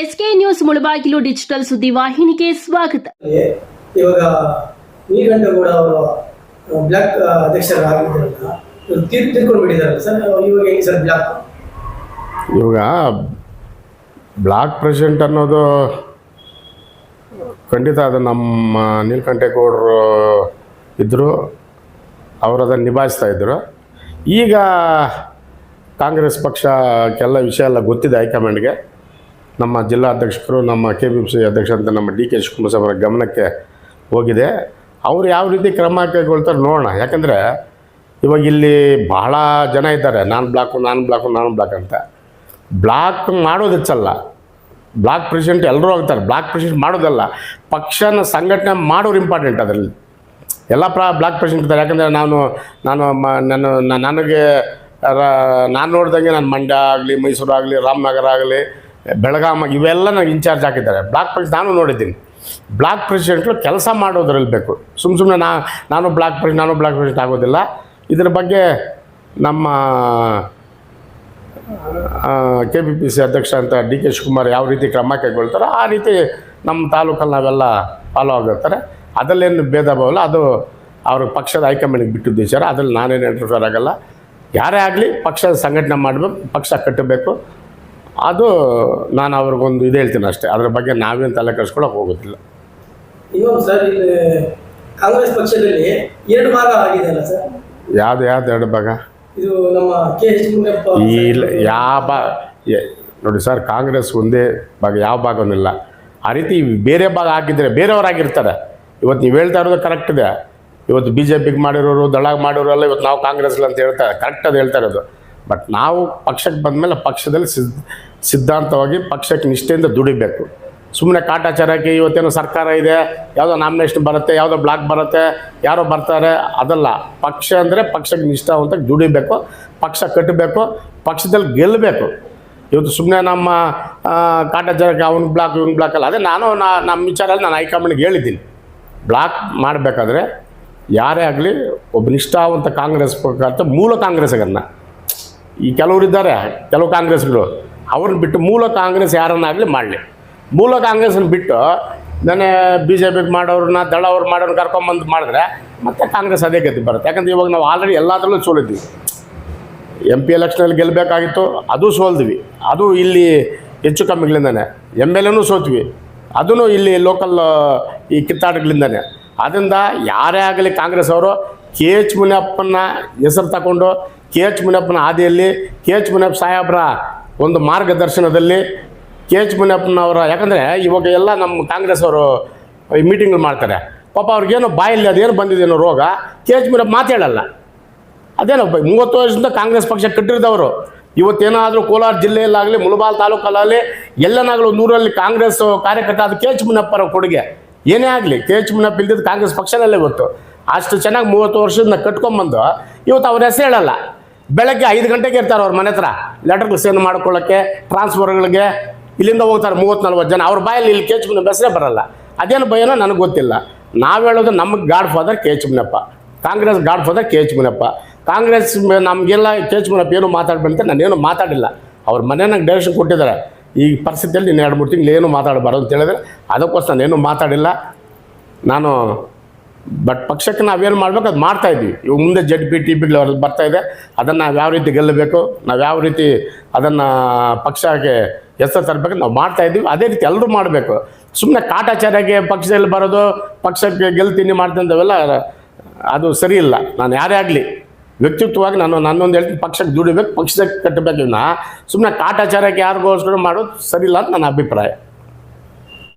SK news Mulbagal digital ಸುದ್ದಿ ವಾಹಿನಿಗೆ ಸ್ವಾಗತ. ಇವಾಗ ನೀಲಕಂಠಗೌಡ ಅವರು ಬ್ಲಾಕ್ ಅಧ್ಯಕ್ಷರಾಗಿದ್ದಾರಲ್ಲ ಇವ್ರು ತೀರ್ ತೀರ್ಕೊಂಡು ಬಿಟ್ಟಿದ್ದಾರಲ್ಲ ಸರ್ ಇವಾಗ ಹೇಗೆ ಸರ್ ಬ್ಲಾಕ್? ಇವಾಗ ಬ್ಲಾಕ್ ಪ್ರೆಸಿಡೆಂಟ್ ಅನ್ನೋದು ಖಂಡಿತ ಅದು ನಮ್ಮ ನೀಲಕಂಠೇಗೌಡರು ಇದ್ದರು ಅವರು ಅದನ್ನು ನಿಭಾಯಿಸ್ತಾ ಇದ್ದರು ಈಗ ಕಾಂಗ್ರೆಸ್ ಪಕ್ಷಕ್ಕೆಲ್ಲ ವಿಷಯ ಎಲ್ಲ ಗೊತ್ತಿದೆ ಹೈಕಮಾಂಡ್ಗೆ. ನಮ್ಮ ಜಿಲ್ಲಾ ಅಧ್ಯಕ್ಷರು, ನಮ್ಮ ಕೆ ಬಿ ಸಿ ಅಧ್ಯಕ್ಷ ಅಂತ ನಮ್ಮ ಡಿ ಕೆ ಶಿವಕುಮಾರ್ ಅವರ ಗಮನಕ್ಕೆ ಹೋಗಿದೆ. ಅವರು ಯಾವ ರೀತಿ ಕ್ರಮ ಕೈಗೊಳ್ತಾರೆ ನೋಡೋಣ. ಯಾಕಂದರೆ ಇವಾಗ ಇಲ್ಲಿ ಬಹಳ ಜನ ಇದ್ದಾರೆ. ನಾನು ಬ್ಲಾಕು ನಾನು ಬ್ಲಾಕು, ನಾನು ಬ್ಲಾಕ್ ಅಂತ. ಬ್ಲಾಕ್ ಮಾಡೋದು ಹೆಚ್ಚಲ್ಲ. ಬ್ಲಾಕ್ ಪ್ರೆಸಿಡೆಂಟ್ ಎಲ್ಲರೂ ಆಗ್ತಾರೆ. ಬ್ಲಾಕ್ ಪ್ರೆಸಿಡೆಂಟ್ ಮಾಡೋದಲ್ಲ. ಪಕ್ಷನ ಸಂಘಟನೆ ಮಾಡೋರು ಇಂಪಾರ್ಟೆಂಟ್ ಅದರಲ್ಲಿ. ಎಲ್ಲ ಪ್ರಾ, ಬ್ಲಾಕ್ ಪ್ರೆಸಿಡೆಂಟ್ ಇದ್ದಾರೆ. ಯಾಕಂದರೆ ನಾನು ನಾನು ಮ, ನಾನು ನನಗೆ ನಾನು ನೋಡ್ದಂಗೆ ನಾನು ಮಂಡ್ಯ ಆಗಲಿ, ಮೈಸೂರು ಆಗಲಿ, ರಾಮನಗರ ಆಗಲಿ ಬೆಳಗಾಮ ಇವೆಲ್ಲ ನನಗೆ ಇನ್ಚಾರ್ಜ್ ಹಾಕಿದ್ದಾರೆ. ಬ್ಲಾಕ್ ಪ್ರೆಸಿಡೆಂಟ್ ನಾನು ನೋಡಿದ್ದೀನಿ. ಬ್ಲಾಕ್ ಪ್ರೆಸಿಡೆಂಟ್ಗಳು ಕೆಲಸ ಮಾಡೋದ್ರಲ್ಲಿ ಬೇಕು. ಸುಮ್ಮ ಸುಮ್ಮನೆ ನಾ, ನಾನು ಬ್ಲಾಕ್ ಪ್ರೆಸಿಡೆಂಟ್ ನಾನು ಬ್ಲಾಕ್ ಪ್ರೆಸಿಡೆಂಟ್ ಆಗೋದಿಲ್ಲ. ಇದ್ರ ಬಗ್ಗೆ ನಮ್ಮ ಕೆ ಪಿ ಪಿ ಸಿ ಅಧ್ಯಕ್ಷ ಅಂತ ಡಿ ಕೆ ಶಿವಕುಮಾರ್ ಯಾವ ರೀತಿ ಕ್ರಮ ಕೈಗೊಳ್ತಾರೋ ಆ ರೀತಿ ನಮ್ಮ ತಾಲೂಕಲ್ಲಿ ನಾವೆಲ್ಲ ಫಾಲೋ ಆಗಿರ್ತಾರೆ. ಅದರಲ್ಲೇನು ಭೇದ ಭಾವಲ್ಲ ಅದು ಅವ್ರ ಪಕ್ಷದ ಹೈಕಮಾಂಡಿಗೆ ಬಿಟ್ಟಿದ್ದು ವಿಚಾರ. ಅದ್ರಲ್ಲಿ ನಾನೇನು ಇಂಟರ್ಫೇರ್ ಆಗೋಲ್ಲ. ಯಾರೇ ಆಗಲಿ ಪಕ್ಷದ ಸಂಘಟನೆ ಮಾಡಬೇಕು, ಪಕ್ಷ ಕಟ್ಟಬೇಕು. ಅದು ನಾನು ಅವ್ರಿಗೊಂದು ಇದು ಹೇಳ್ತೀನಿ ಅಷ್ಟೇ. ಅದ್ರ ಬಗ್ಗೆ ನಾವೇನು ತಲೆ ಕರ್ಸ್ಕೊಳಕ್ ಹೋಗೋದಿಲ್ಲ. ಇನ್ನೊಂದು ಸರ್ ಇಲ್ಲಿ ಕಾಂಗ್ರೆಸ್ ಪಕ್ಷದಲ್ಲಿ ಎರಡು ಭಾಗ ಆಗಿದೆ ಅಲ್ಲ ಸರ್? ಯಾವ್ದು ಯಾವ್ದು ಎರಡು ಭಾಗ? ಇದು ನಮ್ಮ ಕೆ ಎಚ್ ಮುನಿಯಪ್ಪ ಇಲ್ಲ ಯಾವ ಬಾ ನೋಡಿ ಸರ್ ಕಾಂಗ್ರೆಸ್ ಒಂದೇ ಭಾಗ ಯಾವ ಭಾಗವನ್ನಿಲ್ಲ ಇಲ್ಲ ಆ ರೀತಿ ಬೇರೆ ಭಾಗ ಹಾಕಿದ್ರೆ ಬೇರೆಯವರಾಗಿರ್ತಾರೆ. ಇವತ್ತು ನೀವು ಹೇಳ್ತಾ ಇರೋದು ಕರೆಕ್ಟ್ ಇದೆ. ಇವತ್ತು ಬಿ ಜೆ ಪಿಗೆ ಮಾಡಿರೋರು ದಳಾಗ್ ಮಾಡಿರೋರೆಲ್ಲ ಇವತ್ತು ನಾವು ಕಾಂಗ್ರೆಸ್ಲಿ ಅಂತ ಹೇಳ್ತಾರೆ ಕರೆಕ್ಟ್ ಅದು ಹೇಳ್ತಾ ಇರೋದು. ಬಟ್ ನಾವು ಪಕ್ಷಕ್ಕೆ ಬಂದಮೇಲೆ ಪಕ್ಷದಲ್ಲಿ ಸಿದ್, ಸಿದ್ಧಾಂತವಾಗಿ ಪಕ್ಷಕ್ಕೆ ನಿಷ್ಠೆಯಿಂದ ದುಡಿಬೇಕು. ಸುಮ್ಮನೆ ಕಾಟಾಚಾರಕ್ಕೆ ಇವತ್ತೇನೋ ಸರ್ಕಾರ ಇದೆ, ಯಾವುದೋ ನಾಮಿನೇಷನ್ ಬರುತ್ತೆ, ಯಾವುದೋ ಬ್ಲಾಕ್ ಬರುತ್ತೆ, ಯಾರೋ ಬರ್ತಾರೆ, ಅದಲ್ಲ. ಪಕ್ಷ ಅಂದರೆ ಪಕ್ಷಕ್ಕೆ ನಿಷ್ಠಾವಂತ ದುಡಿಬೇಕು, ಪಕ್ಷ ಕಟ್ಟಬೇಕು, ಪಕ್ಷದಲ್ಲಿ ಗೆಲ್ಲಬೇಕು. ಇವತ್ತು ಸುಮ್ಮನೆ ನಮ್ಮ ಕಾಟಾಚಾರಕ್ಕೆ ಅವ್ನ ಬ್ಲಾಕ್ ಇವ್ನ ಬ್ಲಾಕ್ ಅಲ್ಲ. ಅದೇ ನಾನು ನಮ್ಮ ವಿಚಾರದಲ್ಲಿ ನಾನು ಹೈಕಮಾಂಡ್ಗೆ ಹೇಳಿದ್ದೀನಿ. ಬ್ಲಾಕ್ ಮಾಡಬೇಕಾದ್ರೆ ಯಾರೇ ಆಗಲಿ ಒಬ್ಬ ನಿಷ್ಠಾವಂತ ಕಾಂಗ್ರೆಸ್ ಮೂಲ ಕಾಂಗ್ರೆಸ್ಗನ್ನ ಈ ಕೆಲವರು ಇದ್ದಾರೆ, ಕೆಲವು ಕಾಂಗ್ರೆಸ್ಗಳು ಅವ್ರನ್ನ ಬಿಟ್ಟು ಮೂಲ ಕಾಂಗ್ರೆಸ್ ಯಾರನ್ನಾಗಲಿ ಮಾಡಲಿ. ಮೂಲ ಕಾಂಗ್ರೆಸ್ನ ಬಿಟ್ಟು ನನ್ನ ಬಿ ಜೆ ಪಿಗೆ ಮಾಡೋರನ್ನ ದಳ ಅವ್ರು ಮಾಡೋರು ಕರ್ಕೊಂಬಂದು ಮಾಡಿದ್ರೆ ಮತ್ತೆ ಕಾಂಗ್ರೆಸ್ ಅದೇ ಗತಿ ಬರುತ್ತೆ. ಯಾಕಂದ್ರೆ ಇವಾಗ ನಾವು ಆಲ್ರೆಡಿ ಎಲ್ಲದರಲ್ಲೂ ಸೋಲಿದ್ವಿ. ಎಂ ಪಿ ಎಲೆಕ್ಷನಲ್ಲಿ ಗೆಲ್ಲಬೇಕಾಗಿತ್ತು ಅದು ಸೋಲ್ದ್ವಿ. ಅದು ಇಲ್ಲಿ ಹೆಚ್ಚು ಕಮ್ಮಿಗಳಿಂದಾನೆ. ಎಂ ಎಲ್ ಎನೂ ಸೋತ್ವಿ. ಅದೂ ಇಲ್ಲಿ ಲೋಕಲ್ ಈ ಕಿತ್ತಾಟಗಳಿಂದಾನೆ. ಅದರಿಂದ ಯಾರೇ ಆಗಲಿ ಕಾಂಗ್ರೆಸ್ ಅವರು, ಕೆ ಎಚ್ ಮುನಿಯಪ್ಪನ ಹೆಸರು ತಗೊಂಡು ಕೆ ಎಚ್ ಮುನಿಯಪ್ಪನ ಹಾದಿಯಲ್ಲಿ ಕೆ ಎಚ್ ಮುನಿಯಪ್ಪ ಸಾಹೇಬ್ರ ಒಂದು ಮಾರ್ಗದರ್ಶನದಲ್ಲಿ ಕೆ ಎಚ್ ಮುನಿಯಪ್ಪನವರ, ಯಾಕಂದರೆ ಇವಾಗ ಎಲ್ಲ ನಮ್ಮ ಕಾಂಗ್ರೆಸ್ ಅವರು ಈ ಮೀಟಿಂಗ್ಗಳು ಮಾಡ್ತಾರೆ. ಪಾಪ ಅವ್ರಿಗೇನೋ ಬಾಯಲ್ಲಿ ಅದೇನು ಬಂದಿದೇನೋ ರೋಗ ಕೆ ಎಚ್ ಮುನಿಯಪ್ಪ ಮಾತಾಡಲ್ಲ ಅದೇನೋ ಮೂವತ್ತು ವರ್ಷದಿಂದ ಕಾಂಗ್ರೆಸ್ ಪಕ್ಷ ಕಟ್ಟಿರಿದವರು. ಇವತ್ತೇನಾದರೂ ಕೋಲಾರ ಜಿಲ್ಲೆಯಲ್ಲಾಗಲಿ, ಮುಳಬಾಲ್ ತಾಲೂಕಲ್ಲಾಗಲಿ, ಎಲ್ಲನಾಗಲೂ ನೂರಲ್ಲಿ ಕಾಂಗ್ರೆಸ್ ಕಾರ್ಯಕರ್ತ ಅದು ಕೆ ಎಚ್ ಮುನಪ್ಪರ ಕೊಡುಗೆ ಏನೇ ಆಗಲಿ, ಕೆ ಎಚ್ ಮುನಪ್ಪ ಇಲ್ದಿದ್ದು ಕಾಂಗ್ರೆಸ್ ಪಕ್ಷದಲ್ಲೇ ಗೊತ್ತು. ಅಷ್ಟು ಚೆನ್ನಾಗಿ ಮೂವತ್ತು ವರ್ಷದಿಂದ ಕಟ್ಕೊಂಬಂದು, ಇವತ್ತು ಅವ್ರ ಹೆಸರು ಹೇಳಲ್ಲ. ಬೆಳಗ್ಗೆ ಐದು ಗಂಟೆಗೆ ಇರ್ತಾರೆ ಅವ್ರ ಮನೆ ಹತ್ರ. ಲೆಟರ್ಗಳು ಸೇನ್ ಮಾಡ್ಕೊಳ್ಳೋಕ್ಕೆ ಟ್ರಾನ್ಸ್ಫರ್ಗಳಿಗೆ ಇಲ್ಲಿಂದ ಹೋಗ್ತಾರೆ ಮೂವತ್ತು ನಲ್ವತ್ತು ಜನ. ಅವ್ರ ಬಾಯಲ್ಲಿ ಇಲ್ಲಿ ಕೆ ಎಚ್ ಮುನಪ್ಪ ಹೆಸರೇ ಬರಲ್ಲ. ಅದೇನು ಭಯನೋ ನನಗೆ ಗೊತ್ತಿಲ್ಲ. ನಾವು ಹೇಳೋದು ನಮಗೆ godfather K H Munappa Congress godfather K H Munappa Congress ನಮಗೆಲ್ಲ ಕೆ ಎಚ್ ಮುನಪ್ಪ ಏನು ಮಾತಾಡ್ಬೇಕಂತ ನಾನೇನು ಮಾತಾಡಿಲ್ಲ. ಅವ್ರ ಮನೆ ನಂಗೆ ಡೈರೆಕ್ಷನ್ ಕೊಟ್ಟಿದ್ದಾರೆ. ಈ ಪರಿಸ್ಥಿತಿಯಲ್ಲಿ ನೀನು ಎರಡು ಮೂರು ತಿಂಗಳು ಏನು ಮಾತಾಡಬಾರ್ದು ಅಂತ ಹೇಳಿದ್ರೆ ಅದಕ್ಕೋಸ್ಕರ ನಾನೇನು ಮಾತಾಡಿಲ್ಲ. ನಾನು ಬಟ್ ಪಕ್ಷಕ್ಕೆ ನಾವೇನು ಮಾಡ್ಬೇಕು? ಅದು ಮಾಡ್ತಾ ಇದ್ದೀವಿ ಇವಾಗ ಮುಂದೆ ಜಡ್ ಬಿ ಟಿ ಬಿಗಳು ಬರ್ತಾ ಇದೆ. ಅದನ್ನು ನಾವು ಯಾವ ರೀತಿ ಗೆಲ್ಲಬೇಕು? ನಾವು ಯಾವ ರೀತಿ ಅದನ್ನು ಪಕ್ಷಕ್ಕೆ ಹೆಸರು ತರಬೇಕು? ನಾವು ಮಾಡ್ತಾ ಇದ್ದೀವಿ ಅದೇ ರೀತಿ ಎಲ್ಲರೂ ಮಾಡಬೇಕು. ಸುಮ್ಮನೆ ಕಾಟಾಚಾರಕ್ಕೆ ಪಕ್ಷದಲ್ಲಿ ಬರೋದು, ಪಕ್ಷಕ್ಕೆ ಗೆಲ್ತೀನಿ ಮಾಡ್ತೀನಿ ಅದು ಸರಿ ಇಲ್ಲ. ನಾನು ಯಾರೇ ಆಗಲಿ, ವ್ಯಕ್ತಿತ್ವವಾಗಿ ನಾನು ನನ್ನೊಂದು ಹೇಳ್ತೀನಿ, ಪಕ್ಷಕ್ಕೆ ದುಡಿಬೇಕು, ಪಕ್ಷಕ್ಕೆ ಕಟ್ಟಬೇಕು ಸುಮ್ಮನೆ ಕಾಟಾಚಾರಕ್ಕೆ ಯಾರಿಗೋಸ್ಕರ ಮಾಡೋದು ಸರಿ ಇಲ್ಲ ಅಂತ ನನ್ನ ಅಭಿಪ್ರಾಯ.